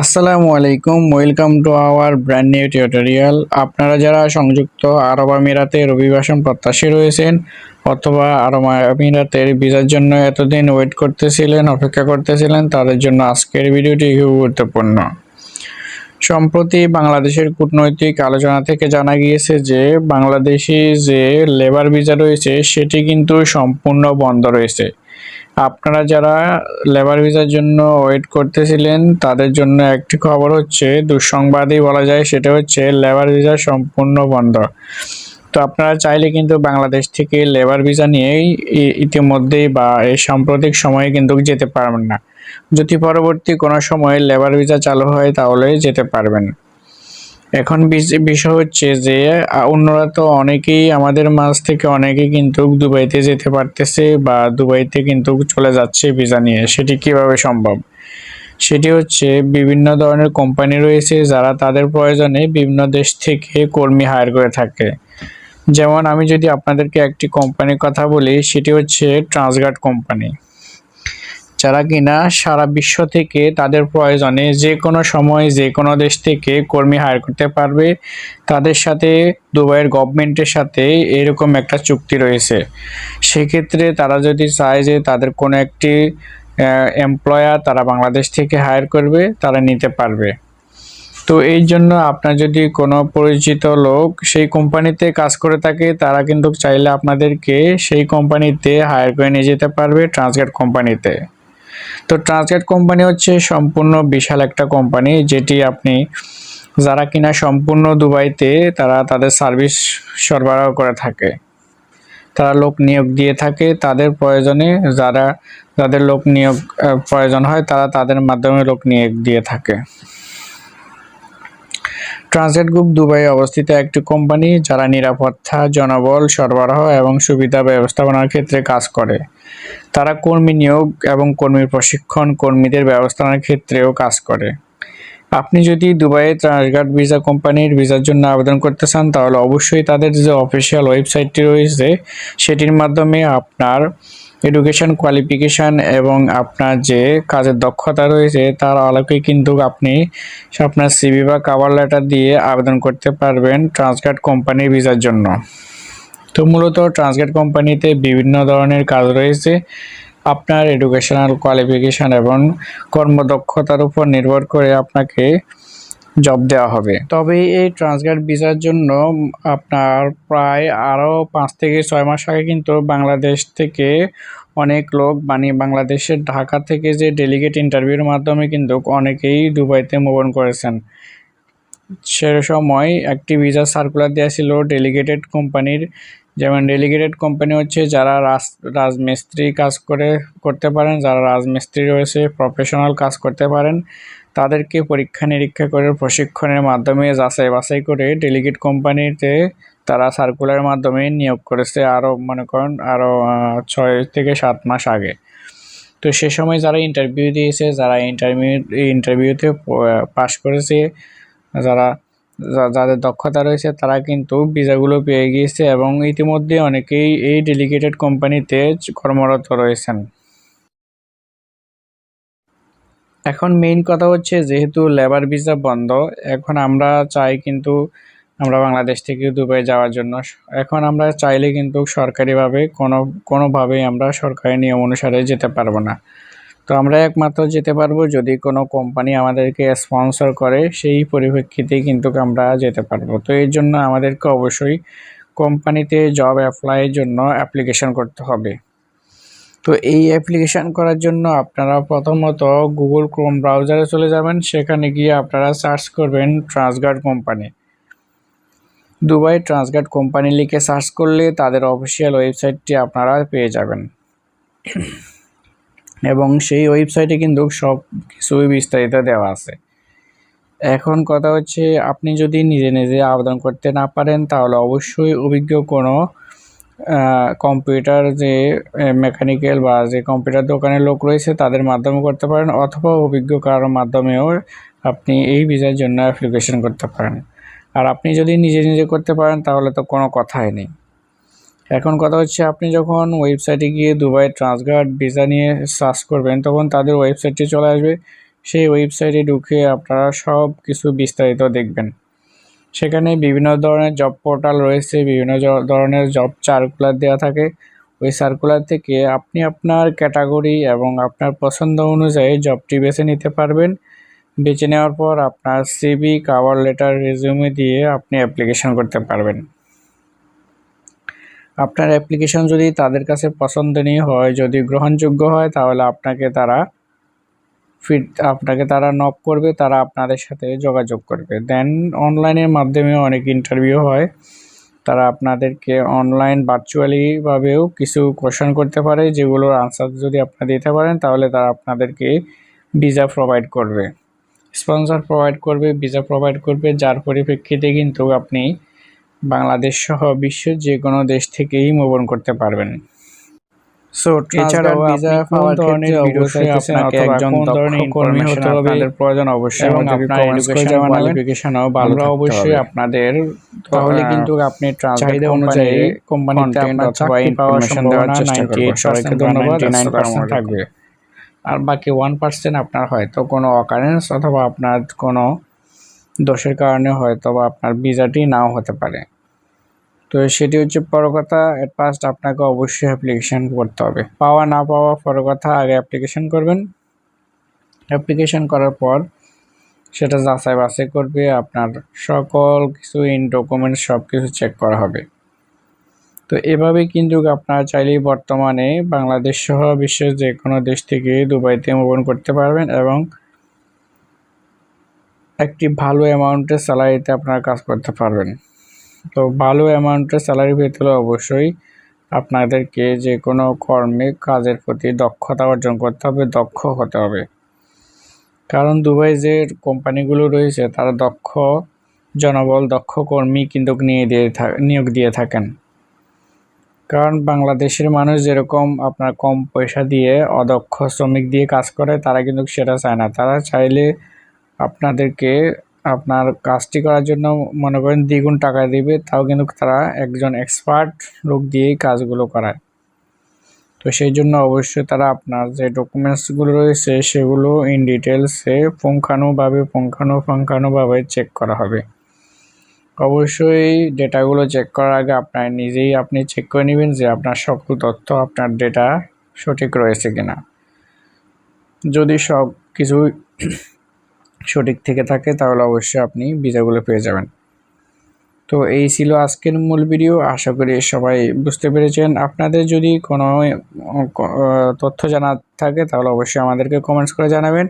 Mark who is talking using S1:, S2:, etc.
S1: আসসালামু আলাইকুম, welcome to our brand new tutorial. আপনারা যারা সংযুক্ত আরব আমিরাতের অভিবাসন প্রত্যাশী রয়েছেন, অথবা আরব আমিরাতের ভিসার জন্য এতদিন ওয়েট করতেছিলেন, অপেক্ষা করতেছিলেন, তাদের জন্য আজকের ভিডিওটি খুব গুরুত্বপূর্ণ। সম্প্রতি বাংলাদেশের কূটনৈতিক আলোচনা থেকে জানা গিয়েছে যে, বাংলাদেশি যে লেবার ভিসা রয়েছে, সেটি কিন্তু সম্পূর্ণ বন্ধ রয়েছে। আপনারা যারা লেবার ভিসার জন্য ওয়েট করতেছিলেন, তাদের জন্য একটি খবর হচ্ছে, দুঃসংবাদই বলা যায় সেটা হচ্ছে লেবার ভিসা সম্পূর্ণ বন্ধ। তো আপনারা চাইলে কিন্তু বাংলাদেশ থেকে লেবার ভিসা নিয়েই ইতিমধ্যেই বা এই সাম্প্রতিক সময়ে কিন্তু যেতে পারবেন না। যদি পরবর্তী কোনো সময় লেবার ভিসা চালু হয় তাহলে যেতে পারবেন। এখন বিষয় হচ্ছে যে অন্যরা তো অনেকেই আমাদের মাঝ থেকে অনেকেই কিন্তু দুবাইতে যেতে পারতেছে বা দুবাইতে কিন্তু চলে যাচ্ছে ভিসা নিয়ে। সেটি কীভাবে সম্ভব? সেটি হচ্ছে বিভিন্ন ধরনের কোম্পানি রয়েছে যারা তাদের প্রয়োজনে বিভিন্ন দেশ থেকে কর্মী হায়ার করে থাকে। যেমন আমি যদি আপনাদেরকে একটি কোম্পানির কথা বলি, সেটি হচ্ছে ট্রান্সগার্ড কোম্পানি। যারা কিনা সারা বিশ্ব থেকে তাদের প্রয়োজনে যে কোনো সময় যে কোনো দেশ থেকে কর্মী হায়ার করতে পারবে, তাদের সাথে দুবাইয়ের গভর্নমেন্টের সাথে এরকম একটা চুক্তি রয়েছে। সেক্ষেত্রে তারা যদি চায় যে তাদের কোনো একটি এমপ্লয়ার তারা বাংলাদেশ থেকে হায়ার করবে, তারা নিতে পারবে। তো এই জন্য আপনার যদি কোনো পরিচিত লোক সেই কোম্পানিতে কাজ করে থাকে, তারা কিন্তু চাইলে আপনাদেরকে সেই কোম্পানিতে হায়ার করে নিয়ে যেতে পারবে ট্রান্সগেট কোম্পানিতে। তো ট্রান্সগেট কোম্পানি হচ্ছে সম্পূর্ণ বিশাল একটা কোম্পানি যেটি আপনি যারা কিনা সম্পূর্ণ দুবাইতে তারা তাদের সার্ভিস সরবরাহ করে থাকে। তারা লোক নিয়োগ দিয়ে থাকে, তাদের প্রয়োজনে যারা, যাদের লোক নিয়োগ প্রয়োজন হয় তারা তাদের মাধ্যমে লোক নিয়োগ দিয়ে থাকে। ট্রান্সলেট গ্রুপ দুবাইয়ে অবস্থিত একটি কোম্পানি যারা নিরাপত্তা, জনবল, সরবরাহ এবং সুবিধা ব্যবস্থাপনার ক্ষেত্রে কাজ করে। তারা কর্মী নিয়োগ এবং কর্মীর প্রশিক্ষণ, কর্মীদের ব্যবস্থাপনার ক্ষেত্রেও কাজ করে। আপনি যদি দুবাইয়ে ট্রান্সগার্ড ভিসা কোম্পানির ভিসার জন্য আবেদন করতে চান, তাহলে অবশ্যই তাদের যে অফিসিয়াল ওয়েবসাইটটি রয়েছে, সেটির মাধ্যমে আপনার এডুকেশন কোয়ালিফিকেশান এবং আপনার যে কাজের দক্ষতা রয়েছে, তার আলোকে কিন্তু আপনি আপনার সিভি বা কাভার লেটার দিয়ে আবেদন করতে পারবেন ট্রান্সগার্ড কোম্পানির ভিসার জন্য। তো মূলত ট্রান্সগেট কোম্পানিতে বিভিন্ন ধরনের কাজ রয়েছে। আপনার এডুকেশনাল কোয়ালিফিকেশন এবং কর্মদক্ষতার উপর নির্ভর করে আপনাকে জব দেওয়া হবে। তবে এই ট্রান্সগেট ভিসার জন্য আপনার প্রায় আরও পাঁচ থেকে ছয় মাস আগে কিন্তু বাংলাদেশ থেকে অনেক লোক মানে বাংলাদেশের ঢাকা থেকে যে ডেলিগেট ইন্টারভিউর মাধ্যমে কিন্তু অনেকেই দুবাইতে মোবন করেছেন। সে সময় একটি ভিসা সার্কুলার দেওয়া ছিল ডেলিগেটেড কোম্পানির যেমন ডেলিগেটেড কোম্পানি হচ্ছে যারা রাজ, রাজমিস্ত্রি কাজ করে, করতে পারেন, যারা রাজমিস্ত্রি রয়েছে প্রফেশনাল কাজ করতে পারেন। তাদেরকে পরীক্ষা নিরীক্ষা করে প্রশিক্ষণের মাধ্যমে যাচাই বাছাই করে ডেলিগেট কোম্পানিতে তারা সার্কুলারের মাধ্যমে নিয়োগ করেছে আরও, মনে করেন, আরও ছয় থেকে সাত মাস আগে। তো সে সময় যারা ইন্টারভিউ দিয়েছে, যারা ইন্টারভিউ ইন্টারভিউতে পাশ করেছে, যারা যাদের দক্ষতা রয়েছে, তারা কিন্তু ভিসাগুলো পেয়ে গিয়েছে এবং ইতিমধ্যে অনেকেই এই ডেলিগেটেড কোম্পানিতে কর্মরত রয়েছেন। এখন মেইন কথা হচ্ছে যেহেতু লেবার ভিসা বন্ধ, এখন আমরা চাই কিন্তু আমরা বাংলাদেশ থেকে দুবাই যাওয়ার জন্য। এখন আমরা চাইলে কিন্তু সরকারিভাবে কোনো, কোনোভাবেই আমরা সরকারি নিয়ম অনুসারে যেতে পারব না। তো আমরা একমাত্র যেতে পারব যদি কোনো কোম্পানি আমাদেরকে স্পন্সর করে, সেই পরিপ্রেক্ষিতেই কিন্তু আমরা যেতে পারব। তো এর জন্য আমাদেরকে অবশ্যই কোম্পানিতে জব অ্যাপ্লাইয়ের জন্য অ্যাপ্লিকেশন করতে হবে। তো এই অ্যাপ্লিকেশন করার জন্য আপনারা প্রথমত গুগল ক্রোম ব্রাউজারে চলে যাবেন। সেখানে গিয়ে আপনারা সার্চ করবেন Transguard company Dubai Transguard company লিখে সার্চ করলে তাদের অফিসিয়াল ওয়েবসাইটটি আপনারা পেয়ে যাবেন। এবং সেই ওয়েবসাইটে কিন্তু সব কিছুই বিস্তারিত দেওয়া আছে। এখন কথা হচ্ছে, আপনি যদি নিজে নিজে আবেদন করতে না পারেন, তাহলে অবশ্যই অভিজ্ঞ কোনো কম্পিউটার যে মেকানিক্যাল বা যে কম্পিউটার দোকানের লোক রয়েছে, তাদের মাধ্যমে করতে পারেন অথবা অভিজ্ঞ কারোর মাধ্যমেও আপনি এই ভিসার জন্য অ্যাপ্লিকেশন করতে পারেন। আর আপনি যদি নিজে নিজে করতে পারেন, তাহলে তো কোনো কথাই নেই। এখন কথা হচ্ছে, আপনি যখন ওয়েবসাইটে গিয়ে দুবাই ট্রান্সগার্ড ভিসা নিয়ে সার্চ করবেন, তখন তাদের ওয়েবসাইটটি চলে আসবে। সেই ওয়েবসাইটে ঢুকে আপনারা সব কিছু বিস্তারিত দেখবেন। সেখানে বিভিন্ন ধরনের জব পোর্টাল রয়েছে, বিভিন্ন ধরনের জব সার্কুলার দেওয়া থাকে। ওই সার্কুলার থেকে আপনি আপনার ক্যাটাগরি এবং আপনার পছন্দ অনুযায়ী জবটি বেছে নিতে পারবেন। বেছে নেওয়ার পর আপনার সিবি কাভার লেটার রেজিউমে দিয়ে আপনি অ্যাপ্লিকেশন করতে পারবেন। আপনার অ্যাপ্লিকেশন যদি তাদের কাছে পছন্দনীয় হয়, যদি গ্রহণযোগ্য হয়, তাহলে আপনাকে তারা ফিড আপনাকে তারা নক করবে, তারা আপনাদের সাথে যোগাযোগ করবে। দেন অনলাইনের মাধ্যমে অনেক ইন্টারভিউ হয়। তারা আপনাদেরকে অনলাইন ভার্চুয়ালিভাবেও কিছু কোশ্চেন করতে পারে, যেগুলোর আনসার যদি আপনারা দিতে পারেন, তাহলে তারা আপনাদেরকে ভিসা প্রোভাইড করবে। স্পন্সর প্রোভাইড করবে ভিসা প্রোভাইড করবে, যার পরিপ্রেক্ষিতে কিন্তু আপনি বাংলাদেশ সহ বিশ্বের যে কোনো দেশ থেকেই মোবন করতে পারবেন। সো এছাড়াও ভিসা পাওয়ার ভিডিও চাইতেছেন আপনাকে একজন দক্ষ কর্মী হতে হবে আপনাদের প্রয়োজন অবশ্যই এবং আপনার এডুকেশন কোয়ালিফিকেশনও ভালো আমরা অবশ্যই আপনাদের তাহলে কিন্তু আপনি চাহিদা অনুযায়ী কোম্পানিতে আপনার চাকরি পাওয়ার দেওয়ার চেষ্টা করবেন সবাইকে ধন্যবাদ 99% থাকবে। আর বাকি ওয়ান পার্সেন্ট আপনার হয়তো কোনো অকারেন্স অথবা আপনার কোনো দোষের কারণে হয়তো বা আপনার ভিসাটি নাও হতে পারে। তো সেটি হচ্ছে বড় কথা এট ফার্স্ট আপনাকে অবশ্যই অ্যাপ্লিকেশন করতে হবে। পাওয়া না পাওয়া বড় কথা আগে অ্যাপ্লিকেশন করবেন। অ্যাপ্লিকেশন করার পর সেটা যাচাই বাছাই করবে, আপনার সকল কিছু ইন ডকুমেন্টস সব কিছু চেক করা হবে। তো এভাবে কিন্তু আপনারা চাইলেই বর্তমানে বাংলাদেশ সহ বিশ্বের যে কোনো দেশ থেকে দুবাইতে মুভন করতে পারবেন এবং একটি ভালো অ্যামাউন্টের স্যালারিতে আপনারা কাজ করতে পারবেন। তো ভালো অ্যামাউন্টের স্যালারি পেতে হলে অবশ্যই আপনাদেরকে যে কোনো কর্মে কাজের প্রতি দক্ষতা অর্জন করতে হবে, দক্ষ হতে হবে। কারণ দুবাই যে কোম্পানিগুলো রয়েছে, তারা দক্ষ জনবল, দক্ষ কর্মী কিন্তু নিয়ে দিয়ে নিয়োগ দিয়ে থাকেন। কারণ বাংলাদেশের মানুষ যেরকম আপনার কম পয়সা দিয়ে অদক্ষ শ্রমিক দিয়ে কাজ করে, তারা কিন্তু সেটা চায় না। তারা চাইলে আপনাদেরকে আপনার কাজটি করার জন্য মনে করেন দ্বিগুণ টাকা দিবে, তাও কিন্তু তারা একজন এক্সপার্ট লোক দিয়েই কাজগুলো করায়। তো সেই জন্য অবশ্যই তারা আপনার যে ডকুমেন্টসগুলো রয়েছে, সেগুলো ইন ডিটেলসে পুঙ্খানুভাবে পুঙ্খানু পুঙ্খানুপুঙ্খানুভাবে চেক করা হবে। অবশ্যই ডেটাগুলো চেক করার আগে আপনার নিজেই আপনি চেক করে নেবেন যে আপনার সকল তথ্য, আপনার ডেটা সঠিক রয়েছে কিনা। যদি সব কিছু সঠিক থেকে থাকে, তাহলে অবশ্যই আপনি ভিসাগুলো পেয়ে যাবেন। তো এই ছিল আজকের মূল ভিডিও। আশা করি সবাই বুঝতে পেরেছেন। আপনাদের যদি কোনো তথ্য জানা থাকে, তাহলে অবশ্যই আমাদেরকে কমেন্টস করে জানাবেন।